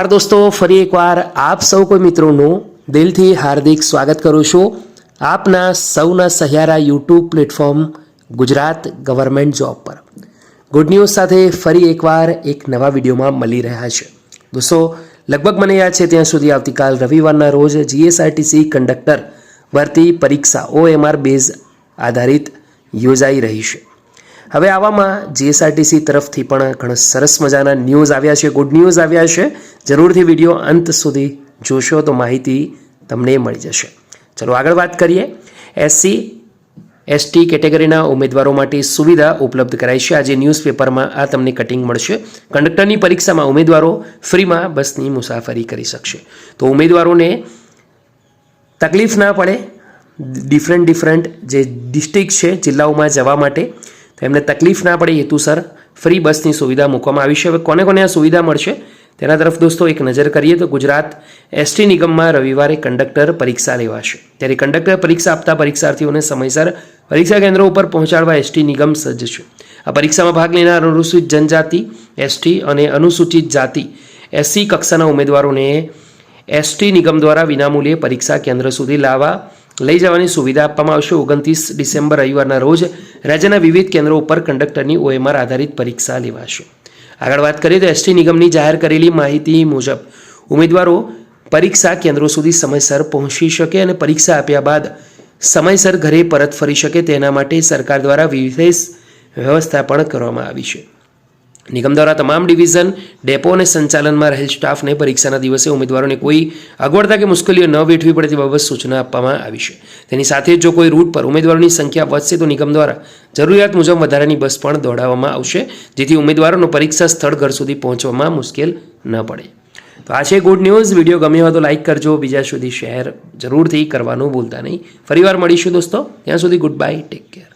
નમસ્કાર દોસ્તો, ફરી એકવાર આપ સૌ કોઈ મિત્રોનું દિલથી હાર્દિક સ્વાગત કરું છું. આપના સૌના સહિયારા YouTube platform Gujarat government job પર. ગુડ ન્યૂઝ સાથે ફરી એકવાર એક નવા વિડીયોમાં મળી રહ્યા છે. દોસ્તો, લગભગ મને યાદ છે ત્યાં સુધી આવતીકાલ રવિવારના રોજ જીએસઆરટીસી કંડક્ટર ભરતી પરીક્ષા ઓએમઆર બેઝ આધારિત યોજાઈ રહી છે. હવે આવામાં જીએસઆરટીસી તરફથી પણ ઘણા સરસ મજાના ન્યૂઝ આવ્યા છે ગુડ ન્યૂઝ આવ્યા છે. જરૂરથી વીડિયો અંત સુધી જોશો તો માહિતી તમને મળી જશે. ચલો આગળ વાત કરીએ. એસસી એસટી કેટેગરીના ઉમેદવારો માટે સુવિધા ઉપલબ્ધ કરાઈ છે. આજે ન્યૂઝપેપરમાં આ તમને કટિંગ મળશે. કંડક્ટરની પરીક્ષામાં ઉમેદવારો ફ્રીમાં બસની મુસાફરી કરી શકશે. તો ઉમેદવારોને તકલીફ ના પડે ડિફરન્ટ ડિફરન્ટ જે ડિસ્ટ્રિક્ટ છે, જિલ્લાઓમાં જવા માટે, તો એમને તકલીફ ના પડે, હેતુસર ફ્રી બસની સુવિધા મૂકવામાં આવી છે. હવે કોને કોને આ સુવિધા મળશે? તેના તરફ દોસ્તો એક નજર કરીએ તો ગુજરાત એસટી નિગમમાં રવિવારે કંડક્ટર પરીક્ષા લેવાશે. ત્યારે કંડક્ટર પરીક્ષા આપતા પરીક્ષાર્થીઓને સમયસર પરીક્ષા કેન્દ્રો ઉપર પહોંચાડવા એસટી નિગમ સજ્જ છે. આ પરીક્ષામાં ભાગ લેનાર અનુસૂચિત જનજાતિ એસટી અને અનુસૂચિત જાતિ એસસી કક્ષાના ઉમેદવારોને એસટી નિગમ દ્વારા વિનામૂલ્યે પરીક્ષા કેન્દ્ર સુધી લાવવા લઈ જવાની સુવિધા આપવામાં આવશે. ઓગણત્રીસ ડિસેમ્બર રવિવારના રોજ રાજ્યના વિવિધ કેન્દ્રો ઉપર કંડક્ટરની ઓએમઆર આધારિત પરીક્ષા લેવાશે. આગળ વાત કરીએ તો એસટી નિગમની જાહેર કરેલી માહિતી મુજબ, ઉમેદવારો પરીક્ષા કેન્દ્રો સુધી સમયસર પહોંચી શકે અને પરીક્ષા આપ્યા બાદ સમયસર ઘરે પરત ફરી શકે તેના માટે સરકાર દ્વારા વિશેષ વ્યવસ્થા પણ કરવામાં આવી છે. નિગમ દ્વારા તમામ ડિવિઝન, ડેપો અને સંચાલનમાં રહેલ સ્ટાફને પરીક્ષાના દિવસે ઉમેદવારોને કોઈ અગવડતા કે મુશ્કેલીઓ ન વેઠવી પડે તે બાબત સૂચના આપવામાં આવી છે. તેની સાથે જો કોઈ રૂટ પર ઉમેદવારોની સંખ્યા વધશે તો નિગમ દ્વારા જરૂરિયાત મુજબ વધારાની બસ પણ દોડાવવામાં આવશે, જેથી ઉમેદવારોનો પરીક્ષા સ્થળ ઘર સુધી પહોંચવામાં મુશ્કેલ ન પડે. તો આ છે ગુડ ન્યૂઝ વીડિયો ગમ્યો હોય તો લાઇક કરજો, બીજા સુધી શેર જરૂરથી કરવાનું ભૂલતા નહીં. ફરીવાર મળીશું દોસ્તો. ત્યાં સુધી ગુડ બાય ટેક કેર